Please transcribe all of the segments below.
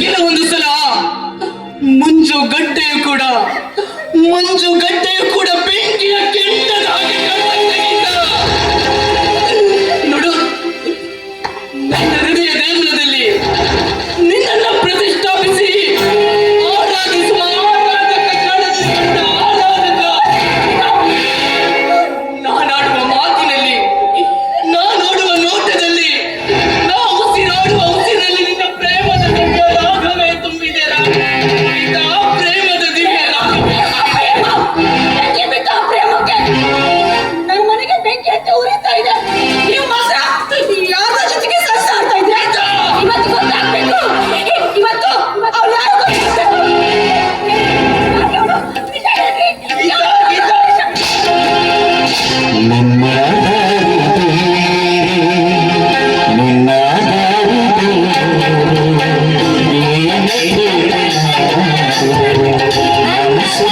ಏನೋ ಒಂದು ಸಲ ಮಂಜು ಗಡ್ಡೆಯು ಕೂಡ ಮಂಜು ಗಡ್ಡೆಯು ಕೂಡ ಬೆಂಕಿಯ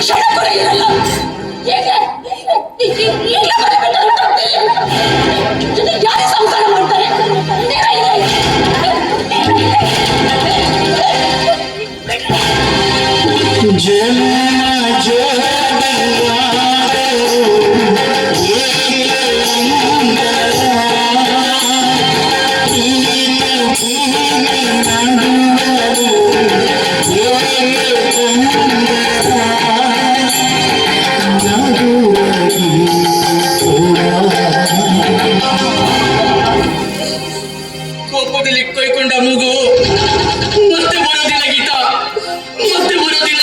ಕ್ಷಣ ಕೂಡ ಇರಲ್ಲ ಹೇಗೆ ದಿಕ್ಕೊಯ್ಕೊಂಡ ಮೂಗು. ಮತ್ತೆ ಬರೋದಿಲ್ಲ ಗೀತಾ. ಮತ್ತೆ ಬರೋದಿಲ್ಲ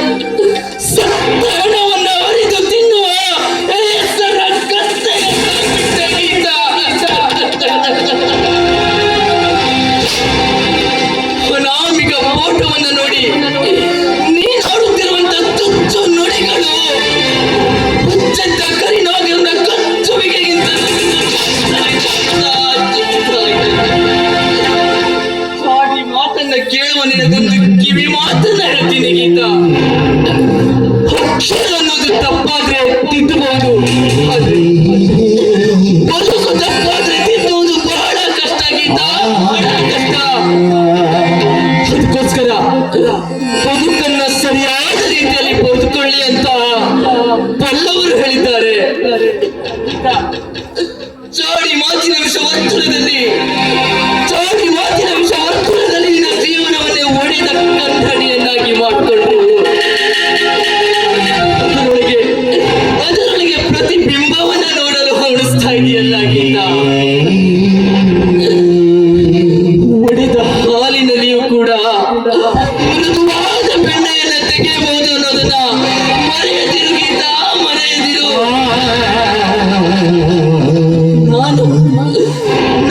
ನಾನು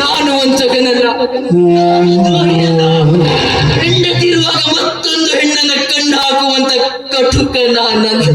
ನಾನು ವಂಚಕನಲ್ಲ ಹೆಂಡತಿರುವಾಗ ಮತ್ತೊಂದು ಹೆಣ್ಣನ ಕಣ್ಣು ಹಾಕುವಂತ ಕಟುಕ ನಾನಲ್ಲ.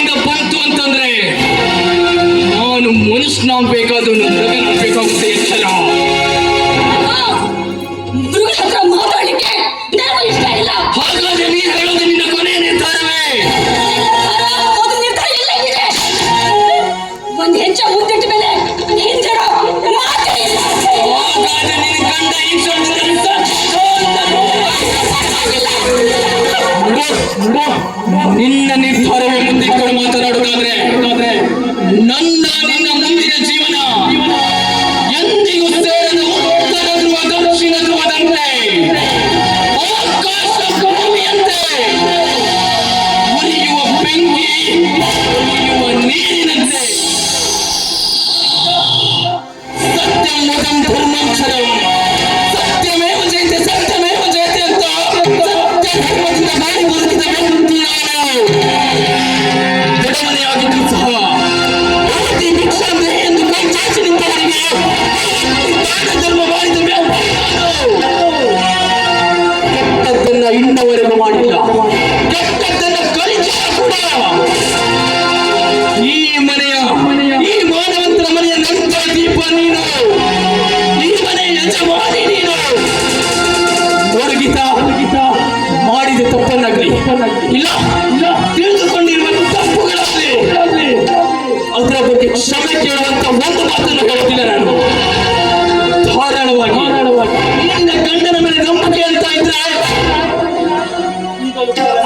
ಮನೆಯಿಂದ ಬಂತು ಅಂತಂದ್ರೆ ಅವನು ಮನುಷ್ಯನಾಗಬೇಕಾದನು ತನ್ನವರೆಗೂ ಮಾಡಿಲ್ಲ. ಕೆಟ್ಟದ್ದನ್ನ ಈ ಮನೆಯ, ಈ ಮಾನವಂತರ ಮನೆಯ ದೀಪ ನೀನು. ಈ ಮನೆಯ ಯಜಮಾನಿ ನೀನು. ಮಾಡಿದ ತಪ್ಪನ್ನಾಗಲಿ. ಇಲ್ಲ ಇಲ್ಲ ಅದರ ಬಗ್ಗೆ ಕೇಳುವಂತ ಒಂದು ಮಾತನ್ನು ಹೇಳುತ್ತಿಲ್ಲ ನಾನು. ಧಾರಾಳವಾಗಿ. ನಿನ್ನ ಗಂಡನ ಮೇಲೆ ನಂಬಿಕೆ ಅಂತ ಇದ್ರೆ न